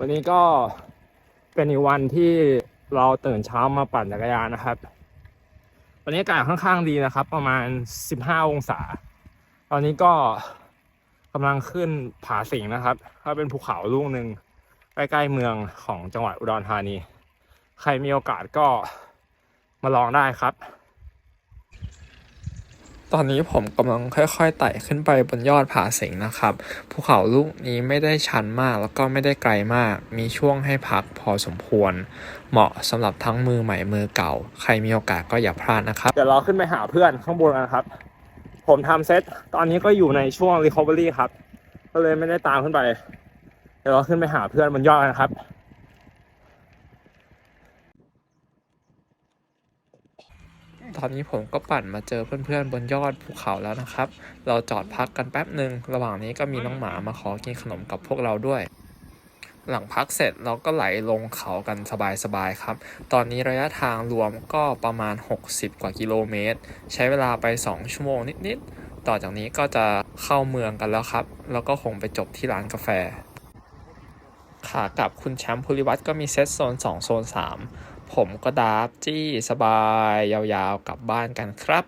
วันนี้ก็เป็นอีกวันที่เราตื่นเช้ามาปั่นจักรยานนะครับ วันนี้อากาศค่อนข้างดีนะครับ ประมาณ 15 องศา ตอนนี้ก็กำลังขึ้นผาสิงนะครับก็เป็นภูเขาลูกหนึ่งใกล้ๆเมืองของจังหวัดอุดรธานี ใครมีโอกาสก็มาลองได้ครับ ตอนนี้ผมกำลังค่อยๆไต่ขึ้นไปบนยอดผาสิงนะครับ ภูเขาลูกนี้ไม่ได้ชันมากแล้วก็ไม่ได้ไกลมาก มีช่วงให้พักพอสมควร เหมาะสำหรับทั้งมือใหม่มือเก่า ใครมีโอกาสก็อย่าพลาดนะครับ เดี๋ยวเราขึ้นไปหาเพื่อนข้างบนกันครับ ผมทำเซตตอนนี้ก็อยู่ในช่วง recovery ครับ ก็เลยไม่ได้ตามขึ้นไป เดี๋ยวเราขึ้นไปหาเพื่อนบนยอดกันครับ ตอนนี้ผมก็ปั่นมาเจอเพื่อนๆ บนยอดภูเขาแล้วนะครับ เราจอดพักกันแป๊บหนึ่งระหว่างนี้ก็มีน้องหมามาขอกินขนมกับพวกเราด้วย หลังพักเสร็จเราก็ไหลลงเขากันสบายๆครับ ตอนนี้ระยะทางรวมก็ประมาณ 60 กว่ากิโลเมตร ใช้เวลาไป 2 ชั่วโมงนิดๆ ต่อจากนี้ก็จะเข้าเมืองกันแล้วครับ แล้วก็คงไปจบที่ร้านกาแฟ ขากลับคุณแชมป์ภูริวัตก็มีเซตโซน 2 โซน 3 ผมก็ดาบจี้สบายยาวๆกลับบ้านกันครับ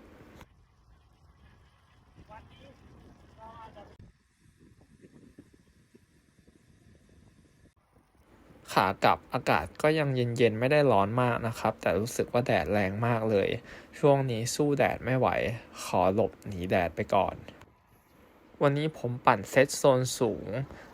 ขากลับอากาศก็ยังเย็นๆ ไม่ได้ร้อนมากนะครับ แต่รู้สึกว่าแดดแรงมากเลย ช่วงนี้สู้แดดไม่ไหว ขอหลบหนีแดดไปก่อน วันนี้ผมปั่นเซตโซนสูง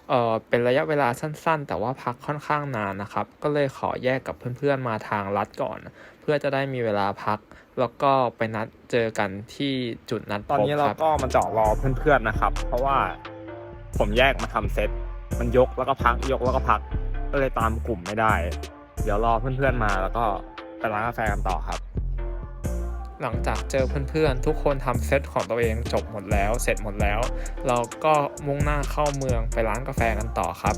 เอ่อ เป็นระยะเวลาสั้นๆ แต่ว่าพักค่อนข้างนานนะครับ ก็เลยขอแยกกับเพื่อนๆ มาทางลัดก่อน เพื่อจะได้มีเวลาพัก แล้วก็ไปนัดเจอกันที่จุดนัดพตอนนี้เราก็มาจอดรอเพื่อนๆนะครับ เพราะว่าผมแยกมาทำเซต มันยกแล้วก็พัก ยกแล้วก็พัก ก็เลยตามกลุ่มไม่ได้ เดี๋ยวรอเพื่อนๆมาแล้วก็ไปร้านกาแฟกันต่อครับ หลังจากเจอเพื่อนๆ ทุกคนทำเซตของตัวเองจบหมดแล้ว เสร็จหมดแล้ว เราก็มุ่งหน้าเข้าเมืองไปร้านกาแฟกันต่อครับ